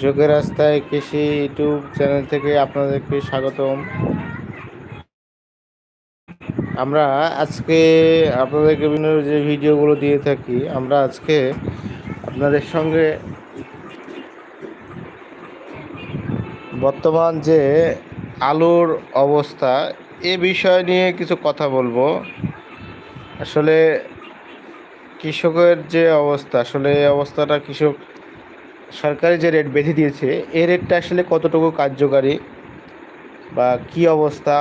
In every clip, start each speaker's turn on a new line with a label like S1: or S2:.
S1: কৃষকের রাস্তায় কৃষি ইউটিউব চ্যানেল থেকে আপনাদেরকে স্বাগতম। আমরা আজকে আপনাদেরকে বিভিন্ন যে ভিডিওগুলো দিয়ে থাকি, আমরা আজকে আপনাদের সঙ্গে বর্তমান যে আলুর অবস্থা, এ বিষয় নিয়ে কিছু কথা বলব। আসলে কৃষকের যে অবস্থা, আসলে এই অবস্থাটা কৃষক সরকারি যে রেট বেঁধে দিয়েছে, এই রেটটা আসলে কতটুকু কার্যকারী বা কি অবস্থা,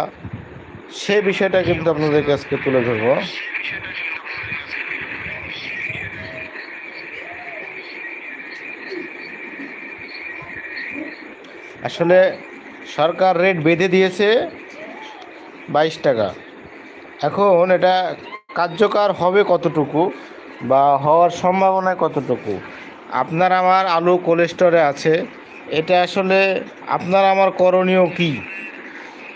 S1: সে বিষয়টা কিন্তু আপনাদেরকে আজকে তুলে ধরবো। আসলে সরকার রেট বেঁধে দিয়েছে বাইশ টাকা। এখন এটা কার্যকর হবে কতটুকু বা হওয়ার সম্ভাবনা কতটুকু? আপনার আমার আলু কোলেস্টরে আছে। এটা আসলে আপনার আমার করণীয় কি?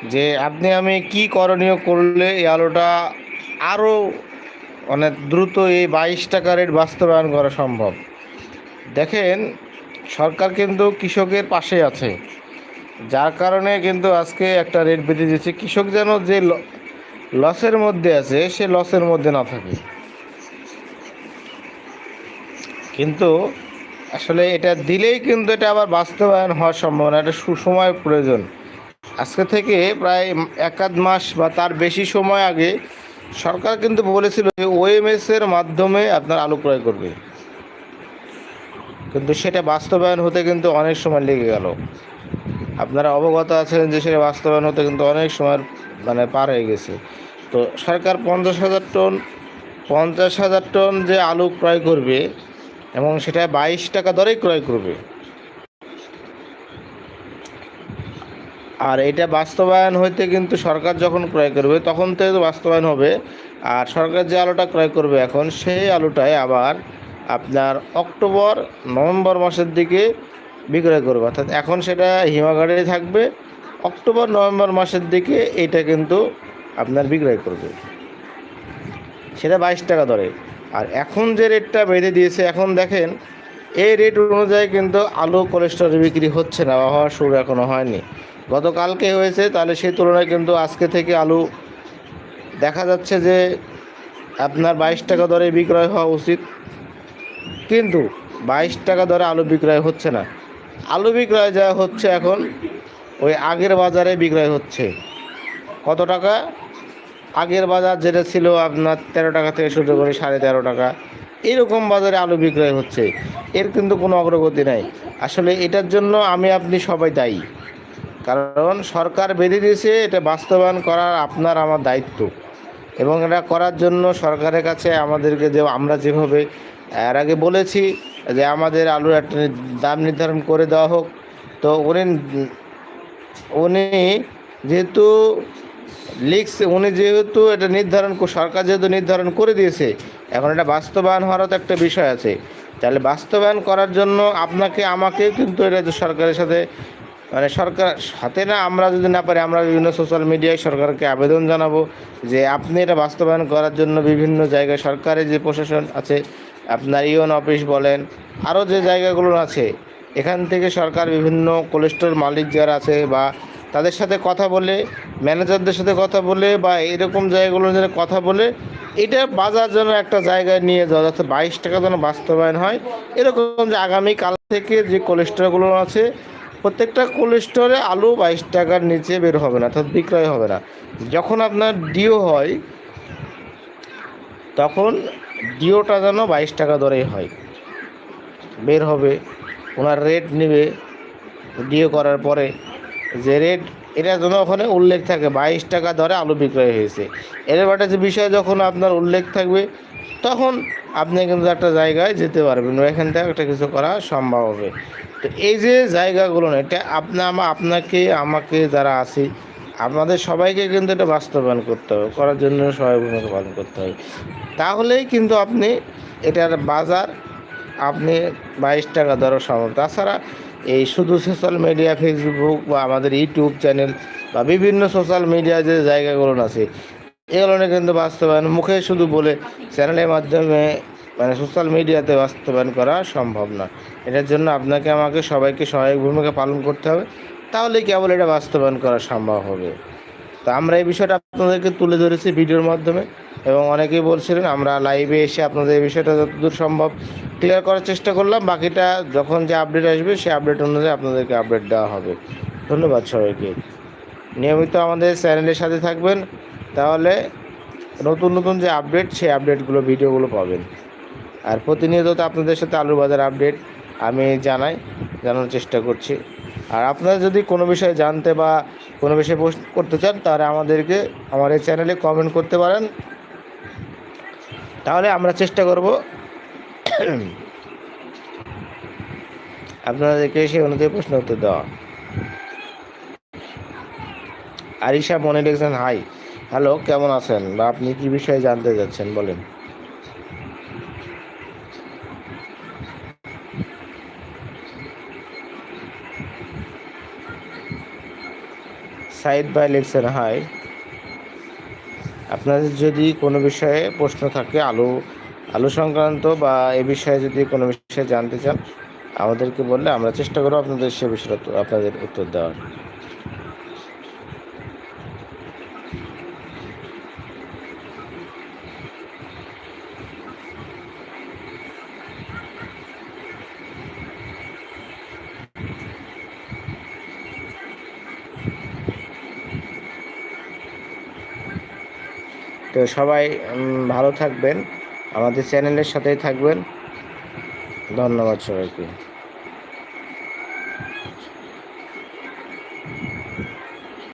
S1: যে আপনি আমি কি করণীয় করলে এই আলুটা আরও অনেক দ্রুত এই বাইশ টাকা রেট বাস্তবায়ন করা সম্ভব? দেখেন, সরকার কিন্তু কৃষকের পাশে আছে। যার কারণে কিন্তু আজকে একটা রেট বেঁধে দিয়েছে। কৃষক যেন যে লসের মধ্যে আছে, সে লসের মধ্যে না থাকে। কিন্তু আসলে এটা দিলেই কিন্তু এটা আবার বাস্তবায়ন হওয়ার সম্ভাবনা, এটা সুসময় প্রয়োজন। আজকে থেকে প্রায় এক আধ মাস বা তার বেশি সময় আগে সরকার কিন্তু বলেছিল যে ওএমএস এর মাধ্যমে আপনার আলু ক্রয় করবে। কিন্তু সেটা বাস্তবায়ন হতে কিন্তু অনেক সময় লেগে গেল। আপনারা অবগত আছেন যে সেটা বাস্তবায়ন হতে কিন্তু অনেক সময় মানে পার হয়ে গেছে। তো সরকার পঞ্চাশ হাজার টন, পঞ্চাশ হাজার টন যে আলু ক্রয় করবে এবং সেটা বাইশ টাকা দরেই ক্রয় করবে। আর এটা বাস্তবায়ন হইতে কিন্তু সরকার যখন ক্রয় করবে, তখন থেকে বাস্তবায়ন হবে। আর সরকার যে আলুটা ক্রয় করবে এখন, সেই আলুটাই আবার আপনার অক্টোবর, নভেম্বর মাসের দিকে বিক্রয় করবে। অর্থাৎ এখন সেটা হিমাগারে থাকবে, অক্টোবর, নভেম্বর মাসের দিকে এটা কিন্তু আপনার বিক্রয় করবে। সেটা বাইশ টাকা দরে। আর এখন যে রেটটা বেঁধে দিয়েছে, এখন দেখেন, এই রেট অনুযায়ী কিন্তু আলু কোলেস্ট্রল বিক্রি হচ্ছে না বা হওয়ার শুরু এখনও হয়নি। গতকালকে হয়েছে, তাহলে সেই তুলনায় কিন্তু আজকে থেকে আলু দেখা যাচ্ছে যে আপনার বাইশ টাকা দরে বিক্রয় হওয়া উচিত। কিন্তু বাইশ টাকা দরে আলু বিক্রয় হচ্ছে না। আলু বিক্রয় যা হচ্ছে এখন, ওই আগের বাজারে বিক্রয় হচ্ছে। কত টাকা? আগের বাজার যেটা ছিল আপনার তেরো টাকা থেকে শুরু করে সাড়ে তেরো টাকা, এরকম বাজারে আলু বিক্রয় হচ্ছে। এর কিন্তু কোনো অগ্রগতি নাই। আসলে এটার জন্য আমি আপনি সবাই দায়ী। কারণ সরকার বেঁধে দিয়েছে, এটা বাস্তবায়ন করার আপনার আমার দায়িত্ব। এবং এটা করার জন্য সরকারের কাছে আমাদেরকে যে আমরা যেভাবে, এর আগে বলেছি যে আমাদের আলুর একটা দাম নির্ধারণ করে দেওয়া হোক। তো উনি উনি যেহেতু লিখস উনি যেহেতু এটা নির্ধারণ সরকার যেহেতু নির্ধারণ করে দিয়েছে, এখন এটা বাস্তবায়ন হওয়ারও তো একটা বিষয় আছে। তাহলে বাস্তবায়ন করার জন্য আপনাকে আমাকে কিন্তু এটা সরকারের সাথে মানে সরকার হাতে না, আমরা যদি না পারি, আমরা বিভিন্ন সোশ্যাল মিডিয়ায় সরকারকে আবেদন জানাব যে আপনি এটা বাস্তবায়ন করার জন্য বিভিন্ন জায়গায় সরকারের যে প্রশাসন আছে, আপনার ইউন অফিস বলেন, আরও যে জায়গাগুলো আছে, এখান থেকে সরকার বিভিন্ন কোলেস্টোর মালিক যারা আছে বা তাদের সাথে কথা বলে ম্যানেজারদের সাথে কথা বলে বা এরকম জায়গাগুলোর জন্য কথা বলে, এটা বাজার যেন একটা জায়গায় নিয়ে যাওয়া যাতে বাইশ টাকা যেন বাস্তবায়ন হয়। এরকম যে আগামীকাল থেকে যে কোলেস্টোরগুলো আছে, প্রত্যেকটা কোলেস্টোরে আলু বাইশ টাকার নিচে বের হবে না, অর্থাৎ বিক্রয় হবে না। যখন আপনার ডিও হয়, তখন ডিওটা যেন বাইশ টাকা দরেই হয়। বের হবে, ওনার রেট নেবে, ডিও করার পরে। যে রেট এটা যেন ওখানে উল্লেখ থাকে, বাইশ টাকা দরে আলু বিক্রয় হয়েছে। এর একটা যে বিষয়, যখন আপনার উল্লেখ থাকবে, তখন আপনি কিন্তু একটা জায়গায় যেতে পারবেন এখান থেকে একটা কিছু করা সম্ভব হবে। তো এই যে জায়গাগুলো না, এটা আপনা আপনাকে, আমাকে যারা আছি, আপনাদের সবাইকে কিন্তু এটা বাস্তবায়ন করতে হবে, করার জন্য সবাই ভূমিকা পালন করতে হবে। তাহলেই কিন্তু আপনি এটার বাজার, আপনি বাইশ টাকা দরও সম্ভব তাছাড়া এই শুধু সোশ্যাল মিডিয়া ফেসবুক বা আমাদের ইউটিউব চ্যানেল বা বিভিন্ন সোশ্যাল মিডিয়া যে জায়গাগুলো আছে, এগুলো কিন্তু বাস্তবায়ন, মুখে শুধু বলে চ্যানেলের মাধ্যমে মানে সোশ্যাল মিডিয়াতে বাস্তবায়ন করা সম্ভব না। এটার জন্য আপনাকে, আমাকে সবাইকে সহায়ক ভূমিকা পালন করতে হবে। তাহলে কেবল এটা বাস্তবায়ন করা সম্ভব হবে। তো আমরা এই বিষয়টা আপনাদেরকে তুলে ধরেছি ভিডিওর মাধ্যমে এবং অনেকেই বলছিলেন, আমরা লাইভে এসে আপনাদের এই বিষয়টা যতদূর সম্ভব ক্লিয়ার করার চেষ্টা করলাম। বাকিটা যখন যে আপডেট আসবে, সেই আপডেট অনুযায়ী আপনাদেরকে আপডেট দেওয়া হবে। ধন্যবাদ সবাইকে। নিয়মিত আমাদের চ্যানেলের সাথে থাকবেন। তাহলে নতুন নতুন যে আপডেট সেই আপডেটগুলো ভিডিওগুলো পাবেন। আর প্রতিনিয়ত তো আপনাদের সাথে আলুর বাজার আপডেট আমি জানাই জানার চেষ্টা করছি। আর আপনারা যদি কোনো বিষয়ে জানতে বা কোনো বিষয়ে প্রশ্ন করতে চান, তাহলে আমাদেরকে আমার এই চ্যানেলে কমেন্ট করতে পারেন। তাহলে আমরা চেষ্টা করব আপনাদেরকে সেই অনুযায়ী প্রশ্ন উত্তর দেওয়া। আরিশা মনে রেখেছেন, হাই, হ্যালো, কেমন আছেন? বা আপনি কি বিষয়ে জানতে যাচ্ছেন? বলেন। সাইদ ভাই লিখছেন, হাই, আপনাদের যদি কোনো বিষয়ে প্রশ্ন থাকে, আলু আলু সংক্রান্ত বা এ বিষয়ে যদি কোনো বিষয়ে জানতে চান, আমাদেরকে বললে আমরা চেষ্টা করব আপনাদের সে বিষয়ে আপনাদের উত্তর দেওয়ার। তো সবাই ভালো থাকবেন। আমাদের চ্যানেলের সাথেই থাকবেন। ধন্যবাদ সবাইকে।